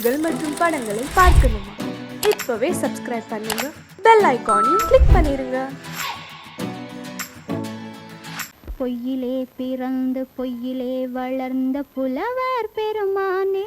செய்திகள் மற்றும் படங்களை பார்க்கணுமா? இப்பவே சப்ஸ்கிரைப் பண்ணுங்க. பெல் ஐக்கானையும் கிளிக் பண்ணிருங்க. பொய்யிலே பிறந்து பொய்யிலே வளர்ந்த புலவர் பெருமானே.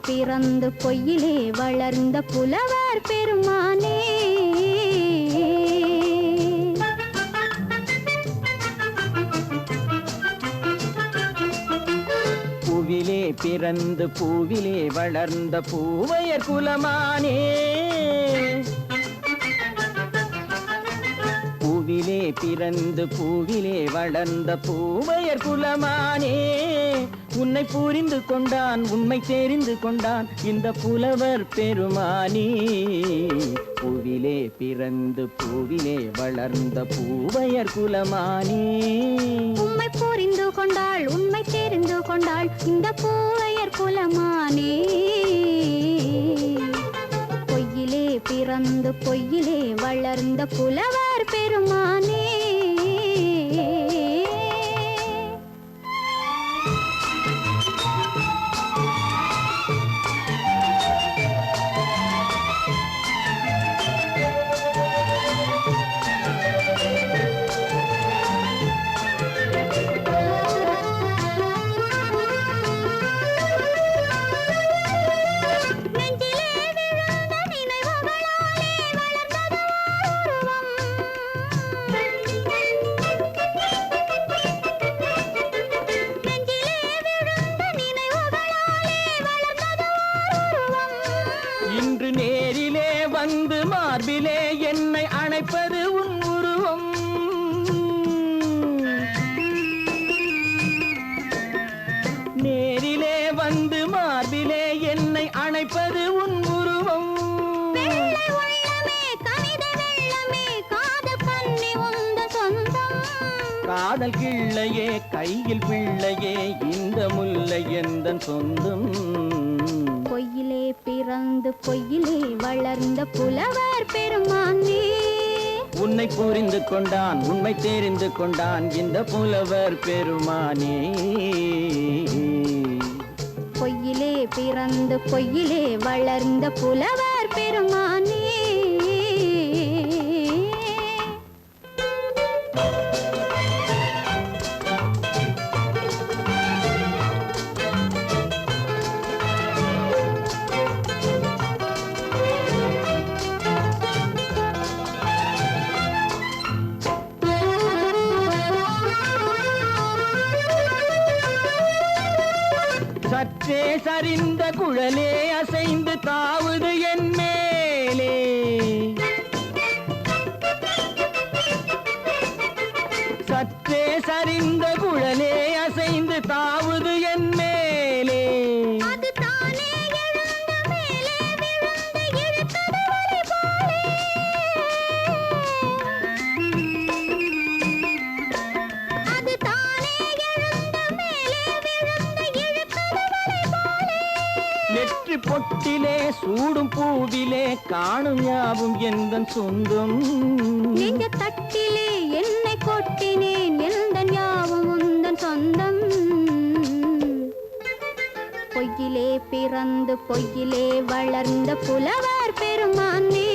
பிறந்து பொய்யிலே வளர்ந்த புலவர் பெருமானே. பூவிலே பிறந்து பூவிலே வளர்ந்த பூவையர் குலமானே. பூவிலே பிறந்து பூவிலே வளர்ந்த பூவையர் குலமானே. உன்னை புரிந்து கொண்டான் உண்மை தெரிந்து கொண்டான் இந்த புலவர் பெருமானி. பூவிலே பிறந்து பூவிலே வளர்ந்த பூவையர் குலமானி. உண்மை புரிந்து கொண்டாள் உண்மை தெரிந்து கொண்டாள் இந்த பூவையர் குலமானே. பொய்யிலே பிறந்து பொய்யிலே வளர்ந்த புலவர் பெருமானே. காதல் கிள்ளையே கையில் பிள்ளையே இந்த முல்லை எந்த சொந்தம். பொய்யிலே பிறந்து பொய்யிலே வளர்ந்த புலவர் பெருமானே. உன்னை புரிந்து கொண்டான் உண்மை தெரிந்து கொண்டான் இந்த புலவர் பெருமானே. பொய்யிலே பிறந்து பொய்யிலே வளர்ந்த புலவர் பெருமானே. சற்றே சரிந்த குழலே அசைந்து தாவுது என் மேலே. சற்றே சரிந்த குழலே அசைந்து தாவு மூவிலே காணும் யாவும் எந்தன் சொந்தம்? நெஞ்ச தட்டிலே என்னை கொட்டினேன் எந்தன் யாவும் உந்தன் சொந்தம்? பொய்யிலே பிறந்து பொய்யிலே வளர்ந்த புலவர் பெருமானே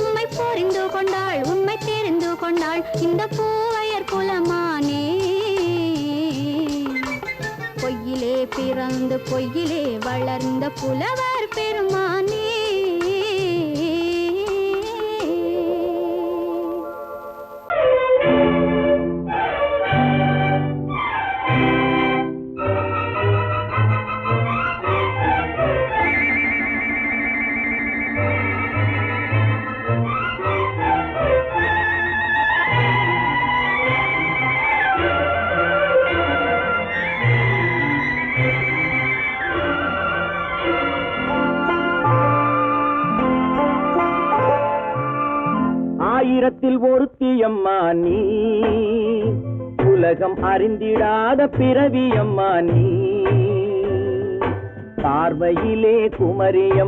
உண்மை புரிந்து கொண்டாள் உண்மை தெரிந்து கொண்டாள் இந்த பூவையர் குலமானே. பொய்யிலே பிறந்து பொய்யிலே வளர்ந்த புலவர்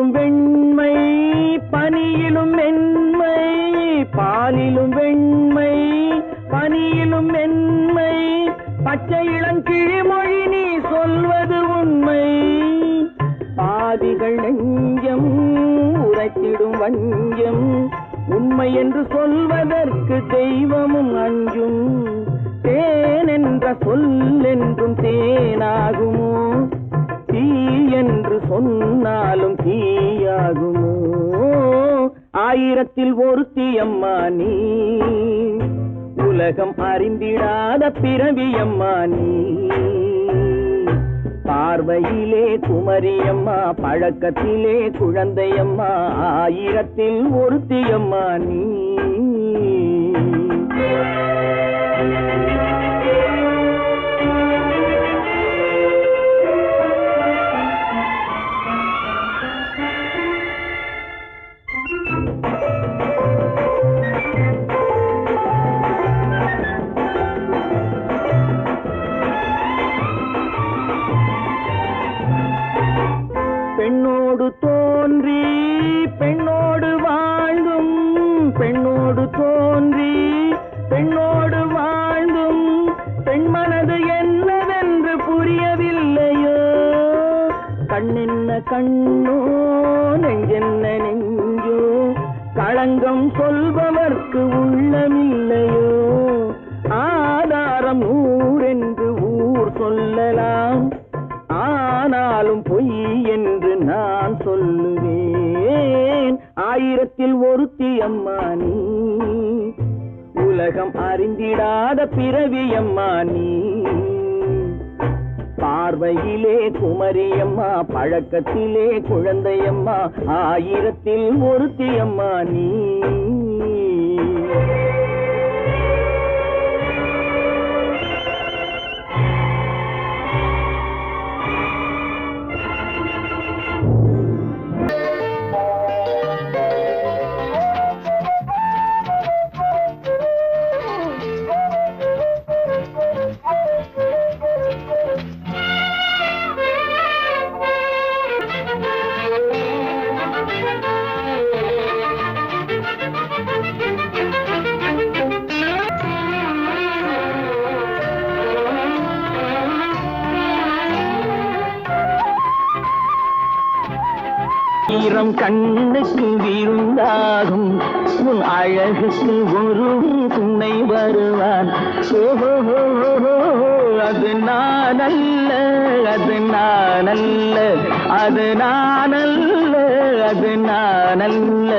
பாலிலும் வெண்மை பனியிலும் மென்மை பாலிலும் வெண்மை பனியிலும் மென்மை. பச்சை இளங்கிழிமொழி நீ சொல்வது உண்மை. பாதிகள் நெஞ்சம் உரைத்திடும் வஞ்சம். உண்மை என்று சொல்வதற்கு தெய்வமும் அஞ்சும். தேன் என்ற சொல் என்றும் தேனாகுமோ? சொன்னாலும் தீயாகுமோ? ஆயிரத்தில் ஒருத்தி அம்மா நீ. உலகம் அறிந்திடாத பிறவியம்மா நீ. பார்வையிலே குமரியம்மா பழக்கத்திலே குழந்தையம்மா ஆயிரத்தில் ஒருத்தியம்மா நீ. குமரியம்மா நீ. பார்வையிலே குமரியம்மா பழக்கத்திலே குழந்தையம்மா ஆயிரத்தில் ஒருத்தி அம்மா நீ. ஈரம் கண்ணுக்கு விருந்தாகும் உன் அழகுக்கு ஒரு துணை வருவான். ஓஹோ அது நான் அல்ல அது நான் அல்ல அது நான் அல்ல அது நான் அல்ல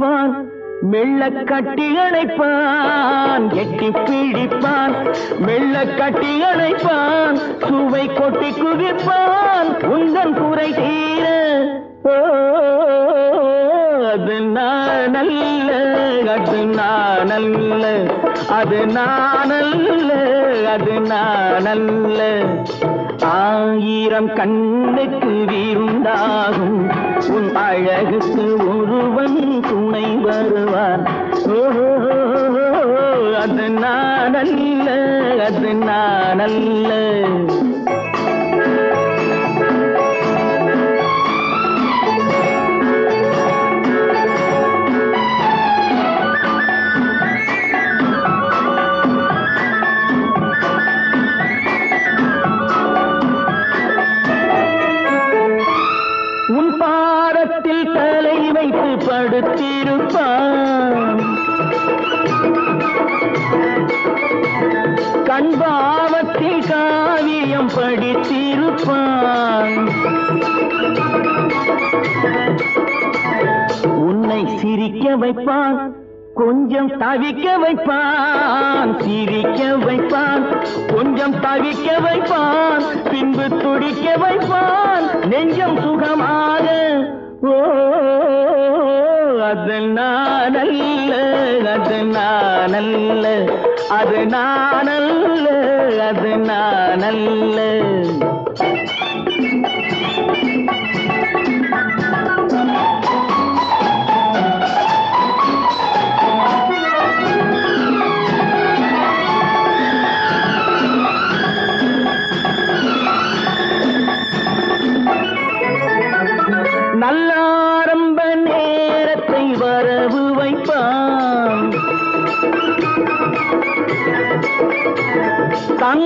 பிடிப்பான் மெல்ல கட்டி அணைப்பான் எட்டி பிடிப்பான் மெல்ல கட்டி அணைப்பான் சுவை கொட்டி குவிப்பான் உந்தன் குறை தீர. அது நான் அல்ல அது நான் அல்ல அது நான் அல்ல அது நான் அல்ல ஆயிரம் கண்ணுக்கு வீருண்டாகும் உன் அழகுக்கு ஒருவன் துணை வருவான். ஓஹோ அது நானல்ல அது நானல்ல. உன் வைத்து படுத்திருப்பான் கண்பாவத்தில் காவியம் படித்திருப்பான். உன்னை சிரிக்க வைப்பான் கொஞ்சம் தவிக்க வைப்பான் சிரிக்க வைப்பான் கொஞ்சம் தவிக்க வைப்பான் பின்பு துடிக்க வைப்பான் நெஞ்சம் சுகமாக ஓ அது நானல்ல அது நானல்ல அது நானல்ல அது நானல்ல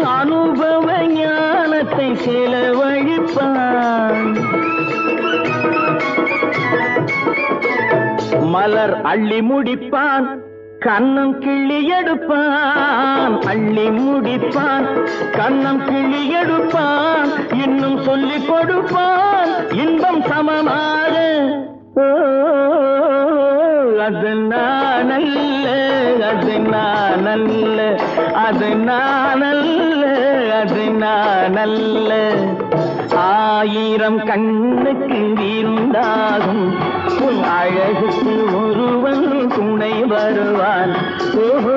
அனுபவ ஞானத்தை செலவழிப்பான். மலர் அள்ளி முடிப்பான் கண்ணம் கிள்ளி எடுப்பான். அள்ளி முடிப்பான் கண்ணம் கிள்ளி எடுப்பான். இன்னும் சொல்லி கொடுப்பான் இன்பம் சமமாக. ஓ, அது நானல்ல அது நானல்ல அது நானல்ல அது நானல்ல. ஆயிரம் கண்ணுக்கு வீருந்தாகும் உன் அழகுக்கு ஒருவன் துணை வருவான். ஓஹோ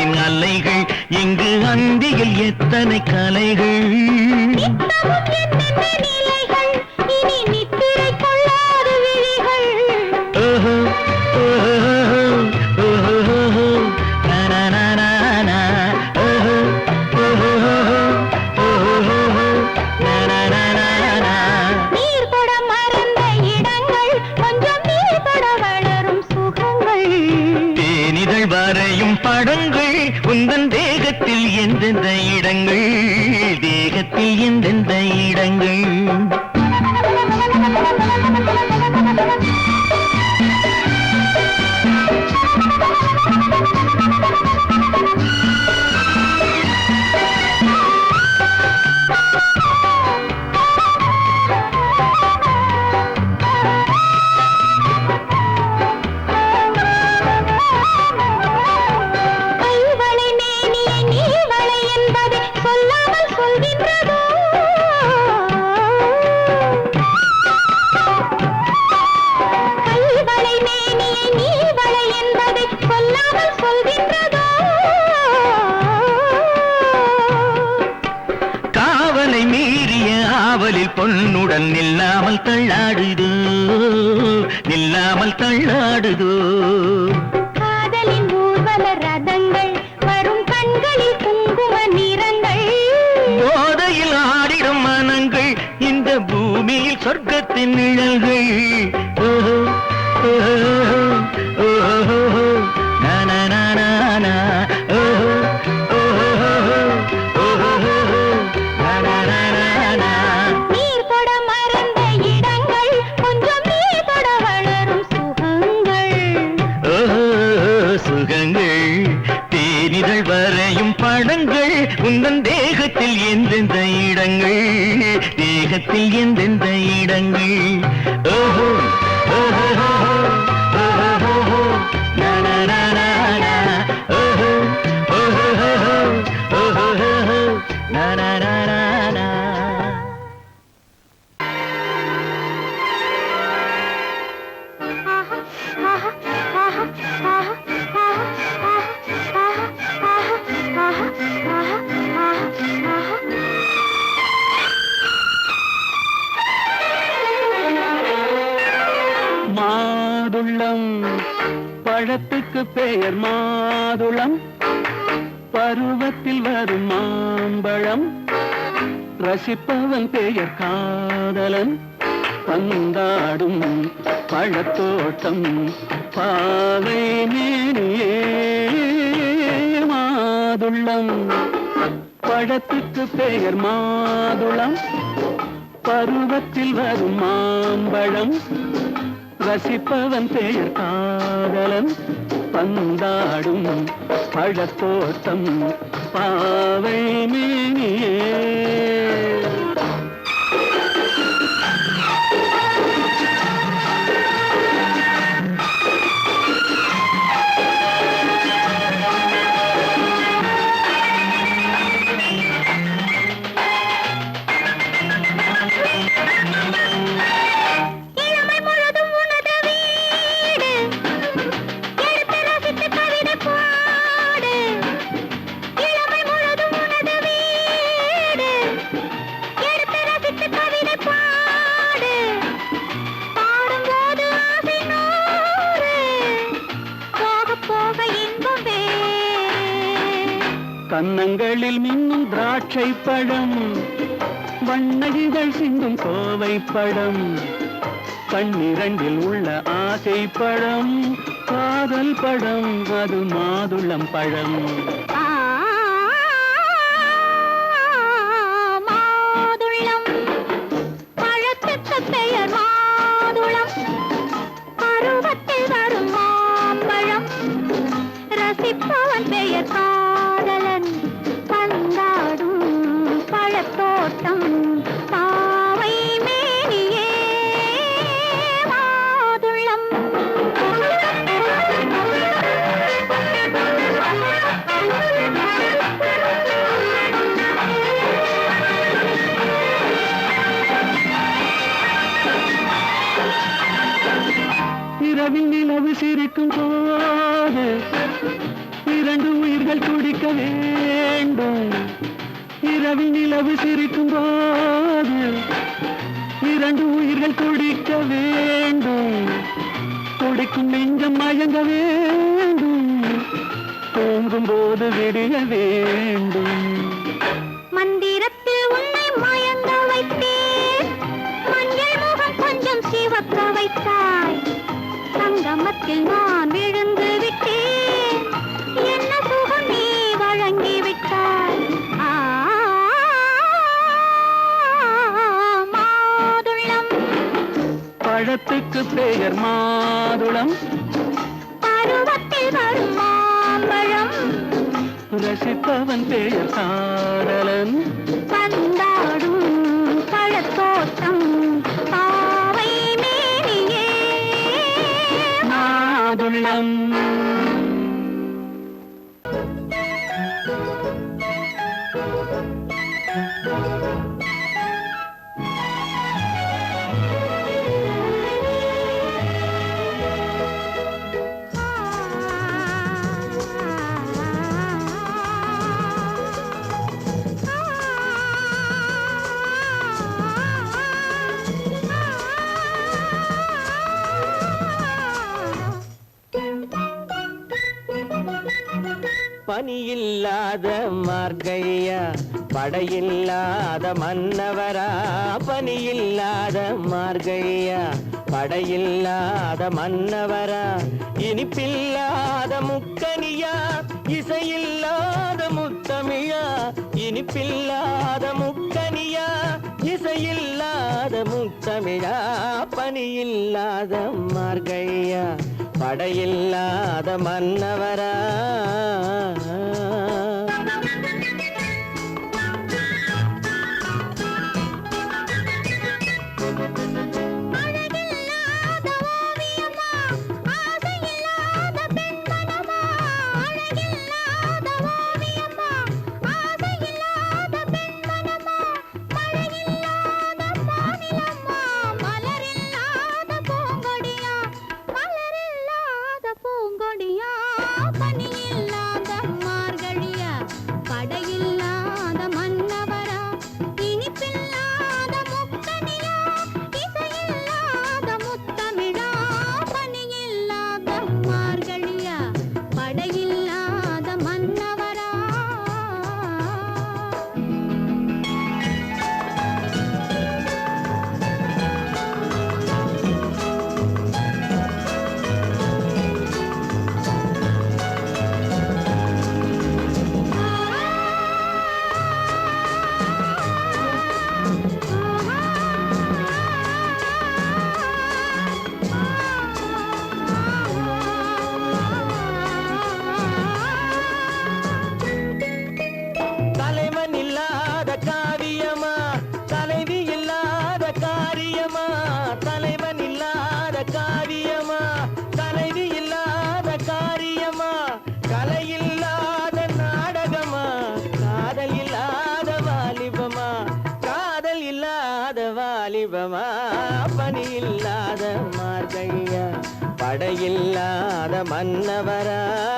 கூந்தலின் அலைகள் இங்கு அந்தியில் எத்தனை கலைகள்? உலகத்தில் எந்தெந்த இடங்கள் பருவத்தில் வரும் மாம்பழம். ரசிப்பவன் பெயர் காதலன். பந்தாடும் பழத்தோட்டம் பாவை மேனியே மாதுள்ளம் பழத்துக்கு பெயர் மாதுளம். பருவத்தில் வரும் மாம்பழம். ரசிப்பவன் பெயர் காதலன். பந்தாடும் பழத்தோட்டம் பாவை மேனியே. திராட்சை பழம் வண்ண இதழ் சிந்தும் கோவை படம் பன்னிரண்டில் உள்ள ஆசை பழம் காதல் படம் அது மாதுளம் பழம். பழத்துக்கு பெயர் மாதுளம். பருவத்தில் வரும் மாம்பழம். ரசிப்பவன் பெயர் பந்தாடும் பழத்தோட்டம் பாவை மேனியே. மாதுளம் பனியில்லாத மார்கையா படையில்லாத மன்னவரா பனியில்லாத மார்கையா படையில்லாத மன்னவரா இனிப்பில்லாத முக்கனியா இசையில்லாத முத்தமியா இனிப்பில்லாத முக்கனியா இசையில்லாத முத்தமிழா பனியில்லாத மார்கையா படையில்லாத மன்னவரா. மன்னவரா?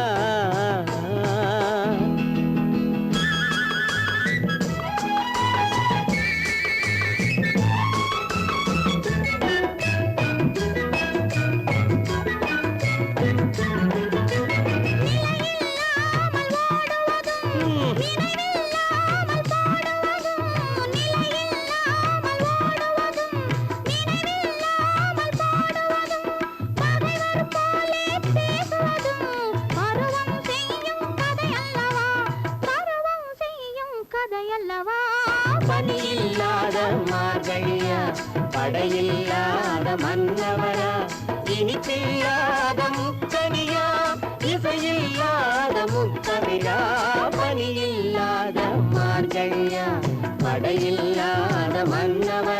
அல்லவா பணி இல்லாத மார்கழியா படையில்லாத மன்னவரா இனிப்பில்லாத முக்கனியா இசையில்லாத முத்தமிழா இல்லாத மார்கழியா படையில்லாத மன்னவரா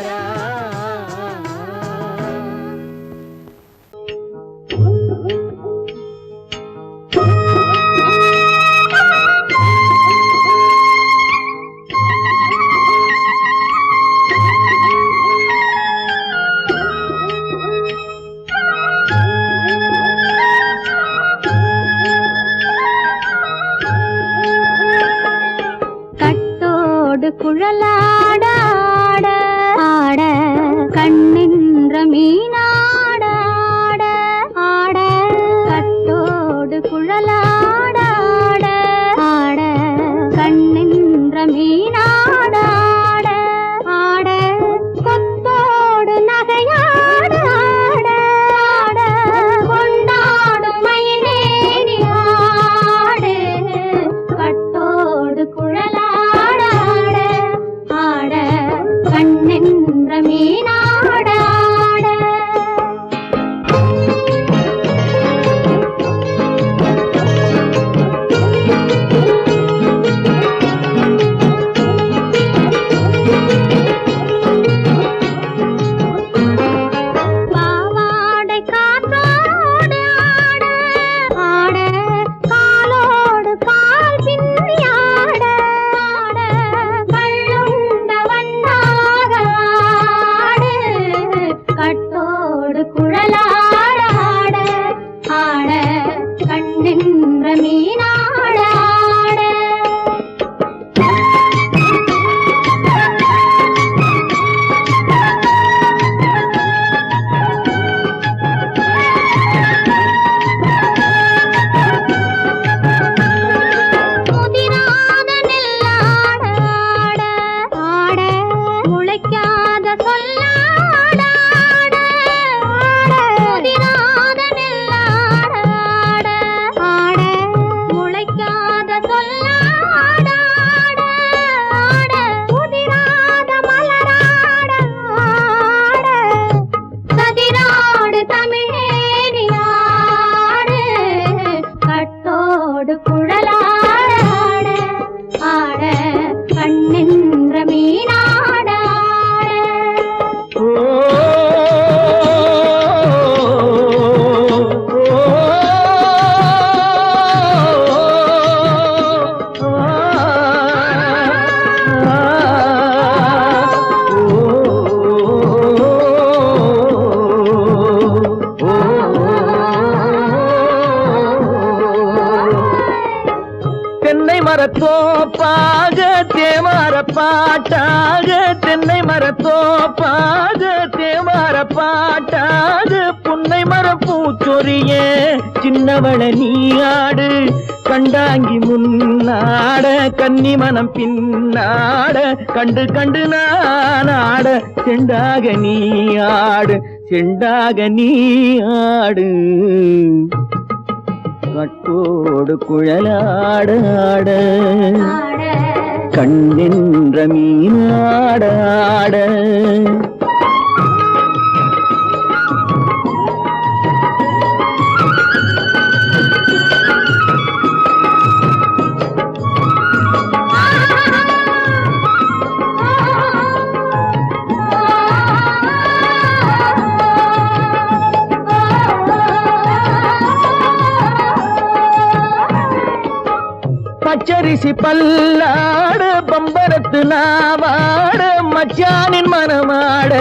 கண்ணின்ற மனம் பின்னாட கண்டு கண்டு நானாட செண்டாக நீ ஆடு செண்டாக நீ ஆடு. கட்டோடு குழலாட ஆட. கண்ணென்ற மீனாட ஆட. பச்சரிசி பல்லாட பம்பரத்து நாவாட மச்சானின் மனமாட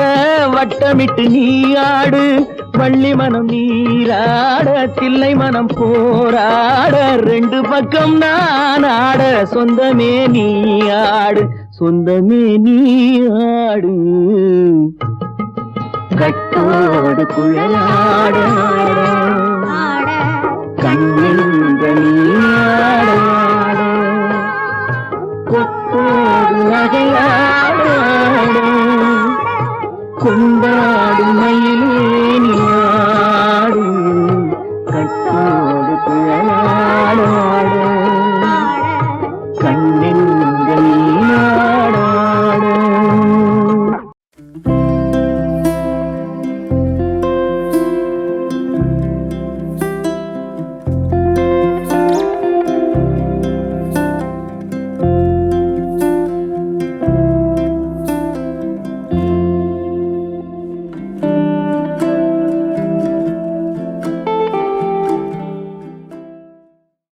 வட்டமிட்டு நீயாடு வள்ளி மனம் நீராட தில்லை மனம் போராட ரெண்டு பக்கம் நான் ஆட சொந்தமே நீயாடு சொந்தமே நீயாடு கட்டோடு குழலாட நீயாட கொத்தோடு நகையாட